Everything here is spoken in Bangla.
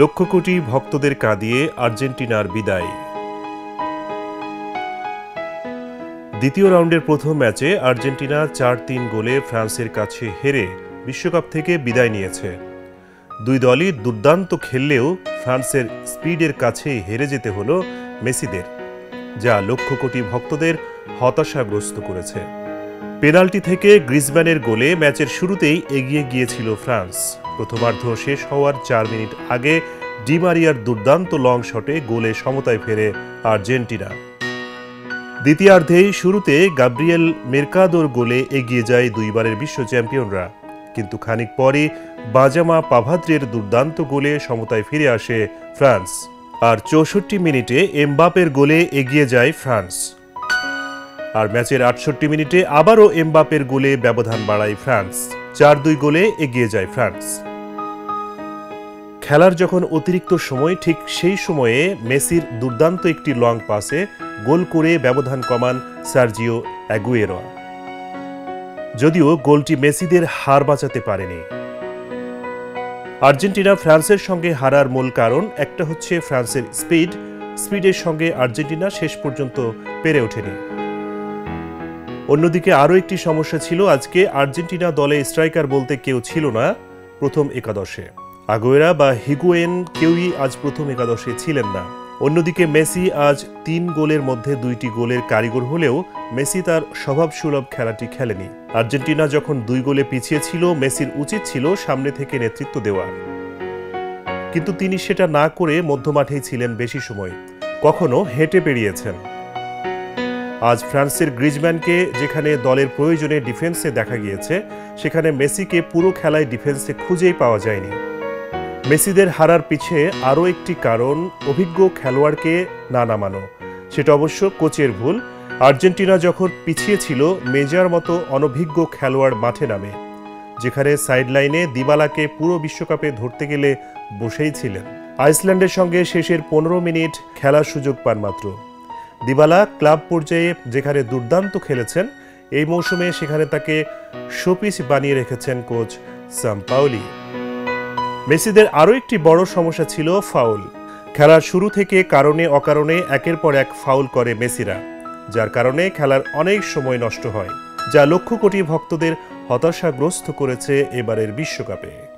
লক্ষ কোটি ভক্তদের কাঁদিয়ে আর্জেন্টিনার বিদায়। দ্বিতীয় রাউন্ডের প্রথম ম্যাচে আর্জেন্টিনা চার তিন গোলে ফ্রান্সের কাছে হেরে বিশ্বকাপ থেকে বিদায় নিয়েছে। দুই দলই দুর্দান্ত খেললেও ফ্রান্সের স্পিডের কাছে হেরে যেতে হলো মেসিদের, যা লক্ষ কোটি ভক্তদের হতাশাগ্রস্ত করেছে। পেনাল্টি থেকে গ্রিজম্যানের গোলে ম্যাচের শুরুতেই এগিয়ে গিয়েছিল ফ্রান্স। প্রথমার্ধ শেষ হওয়ার চার মিনিট আগে ডিমারিয়ার দুর্দান্ত লং শটে গোলে সমতায় ফেরে আর্জেন্টিনা। দ্বিতীয়ার্ধেই শুরুতে গাব্রিয়েল মেরকাদোর গোলে এগিয়ে যায় দুইবারের বিশ্ব চ্যাম্পিয়নরা। কিন্তু খানিক পরে বাজামা পাভাদ্রের দুর্দান্ত গোলে সমতায় ফিরে আসে ফ্রান্স। আর চৌষট্টি মিনিটে এমবাপের গোলে এগিয়ে যায় ফ্রান্স। আর ম্যাচের আটষট্টি মিনিটে আবারও এমবাপের গোলে ব্যবধান বাড়ায় ফ্রান্স। চার দুই গোলে এগিয়ে যায় ফ্রান্স। খেলার যখন অতিরিক্ত সময়, ঠিক সেই সময়ে মেসির দুর্দান্ত একটি লং পাসে গোল করে ব্যবধান কমান সার্জিও অ্যাগুয়েরো। যদিও গোলটি মেসিদের হার বাঁচাতে পারেনি। আর্জেন্টিনা ফ্রান্সের সঙ্গে হারার মূল কারণ একটা হচ্ছে ফ্রান্সের স্পিড। স্পিডের সঙ্গে আর্জেন্টিনা শেষ পর্যন্ত পেরে ওঠেনি। অন্যদিকে আরও একটি সমস্যা ছিল, আজকে আর্জেন্টিনা দলে স্ট্রাইকার বলতে কেউ ছিল না প্রথম একাদশে। আগোয়েরা বা হিগুয়েন কেউই আজ প্রথম একাদশে ছিলেন না। অন্যদিকে মেসি আজ তিন গোলের মধ্যে দুইটি গোলের কারিগর হলেও মেসি তার স্বভাবসুলভ খেলাটি খেলেনি। আর্জেন্টিনা যখন দুই গোলে পিছিয়ে ছিল মেসির উচিত ছিল সামনে থেকে নেতৃত্ব দেওয়া। কিন্তু তিনি সেটা না করে মধ্যমাঠেই ছিলেন বেশি সময়। কখনো হেঁটে পেরিয়েছেন আজ ফ্রান্সের গ্রিজম্যানকে যেখানে দলের প্রয়োজনে ডিফেন্সে দেখা গিয়েছে, সেখানে মেসিকে পুরো খেলায় ডিফেন্সে খুঁজেই পাওয়া যায়নি। মেসিদের হারার পিছে আরও একটি কারণ অভিজ্ঞ খেলোয়াড়কে না নামানো। সেটা অবশ্য কোচের ভুল। আর্জেন্টিনা যখন পিছিয়ে ছিল, মেজার মতো অনভিজ্ঞ খেলোয়াড় মাঠে নামে। যেখানে সাইডলাইনে দিবালাকে পুরো বিশ্বকাপে ধরতে গেলে বসেই ছিলেন। আইসল্যান্ডের সঙ্গে শেষের পনেরো মিনিট খেলার সুযোগ পান মাত্র। দিবালা ক্লাব পর্যায়ে যেখানে দুর্দান্ত খেলেছেন, এই মৌসুমে সেখানে তাকে শোপিস বানিয়ে রেখেছেন কোচ সাম্পাউলি মেসিদের আরও একটি বড় সমস্যা ছিল ফাউল। খেলার শুরু থেকে কারণে অকারণে একের পর এক ফাউল করে মেসিরা, যার কারণে খেলার অনেক সময় নষ্ট হয়, যা লক্ষ কোটি ভক্তদের হতাশাগ্রস্ত করেছে এবারের বিশ্বকাপে।